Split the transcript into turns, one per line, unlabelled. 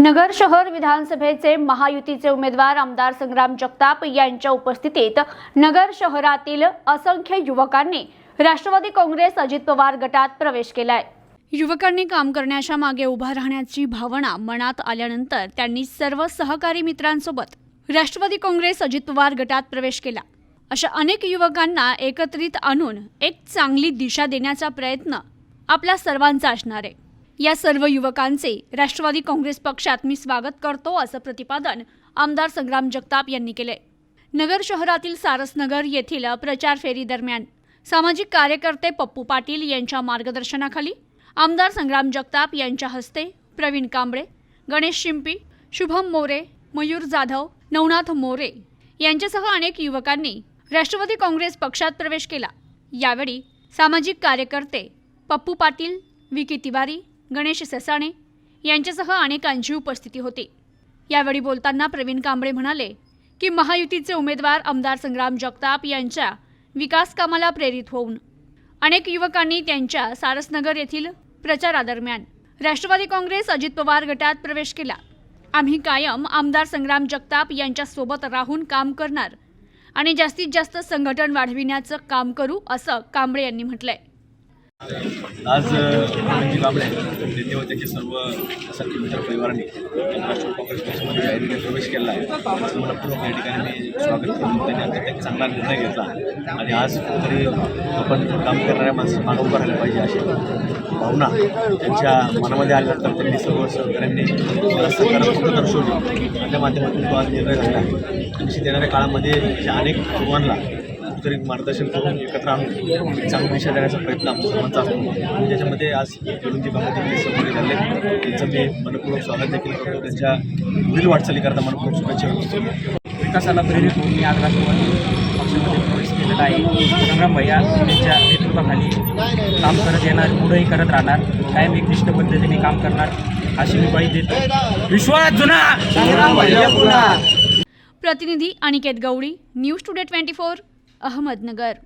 नगर शहर विधानसभेचे महायुतीचे उमेदवार आमदार संग्राम जगताप यांच्या उपस्थितीत नगर शहरातील असंख्य युवकांनी राष्ट्रवादी काँग्रेस अजित पवार गटात प्रवेश केलाय. युवकांनी काम करण्याच्या मागे उभा राहण्याची भावना मनात आल्यानंतर त्यांनी सर्व सहकारी मित्रांसोबत राष्ट्रवादी काँग्रेस अजित पवार गटात प्रवेश केला. अशा अनेक युवकांना एकत्रित आणून एक चांगली दिशा देण्याचा प्रयत्न आपल्या सर्वांचा असणार आहे. या सर्व युवकांचे राष्ट्रवादी काँग्रेस पक्षात मी स्वागत करतो असं प्रतिपादन आमदार संग्राम जगताप यांनी केले. नगर शहरातील सारसनगर येथील प्रचार फेरी दरम्यान सामाजिक कार्यकर्ते पप्पू पाटील यांच्या मार्गदर्शनाखाली आमदार संग्राम जगताप यांच्या हस्ते प्रवीण कांबळे गणेश शिंपी शुभम मोरे मयूर जाधव नवनाथ मोरे यांच्यासह अनेक युवकांनी राष्ट्रवादी काँग्रेस पक्षात प्रवेश केला. यावेळी सामाजिक कार्यकर्ते पप्पू पाटील विकी तिवारी गणेश ससाणे यांच्यासह अनेकांची उपस्थिती होती. यावेळी बोलताना प्रवीण कांबळे म्हणाले की महायुतीचे उमेदवार आमदार संग्राम जगताप यांच्या विकास कामाला प्रेरित होऊन अनेक युवकांनी त्यांच्या सारसनगर येथील प्रचारादरम्यान राष्ट्रवादी काँग्रेस अजित पवार गटात प्रवेश केला. आम्ही कायम आमदार संग्राम जगताप यांच्यासोबत राहून काम करणार आणि जास्तीत जास्त संघटन वाढविण्याचं काम करू असं कांबळे यांनी म्हटलंय.
आज म्हणजे कांबळे नेते व त्याचे सर्व सारखे मित्र परिवारांनी राष्ट्रवादी काँग्रेस पक्षामध्ये जाहीर प्रवेश केला आहे. त्याचं मनपूर्वक या ठिकाणी मी स्वागत करून त्यांनी अत्यंत चांगला निर्णय घेतला आणि आज कुठेतरी आपण काम करणाऱ्या माणसं मागं उभं राहिलं पाहिजे अशी भावना त्यांच्या मनामध्ये आल्यानंतर त्यांनी सर्व सहकाऱ्यांनी त्याला सकारात्मक दर्शवली. आणि त्या माध्यमातून तो आज निर्णय झाला आहे. निश्चित येणाऱ्या काळामध्ये अनेक युवांना कुठेतरी मार्गदर्शन करून एकत्र आणून एक चांगली दिशा देण्याचा प्रयत्न आमचा सर्वांचा असतो. आणि त्याच्यामध्ये आज निवडणुकी कामामध्ये सहभागी झाले. त्यांचं मी मनपूर्वक स्वागत देखील करतो. त्यांच्या पुढील वाटचालीकरता मनपूर्वक शुभेच्छा करतो
विकासाला प्रेरित होऊन मी आज राष्ट्रवादी पक्षामध्ये प्रवेश केलेला आहे. संग्राम भैया त्यांच्या नेतृत्वाखाली काम करत येणार पुढेही करत राहणार. कायम एकनिष्ठ पद्धतीने काम करणार अशी मी ग्वाही देतो. विश्वास जुना! संग्राम भैया पुन्हा!
प्रतिनिधी Aniket Gawali news today twenty four. Ahmednagar.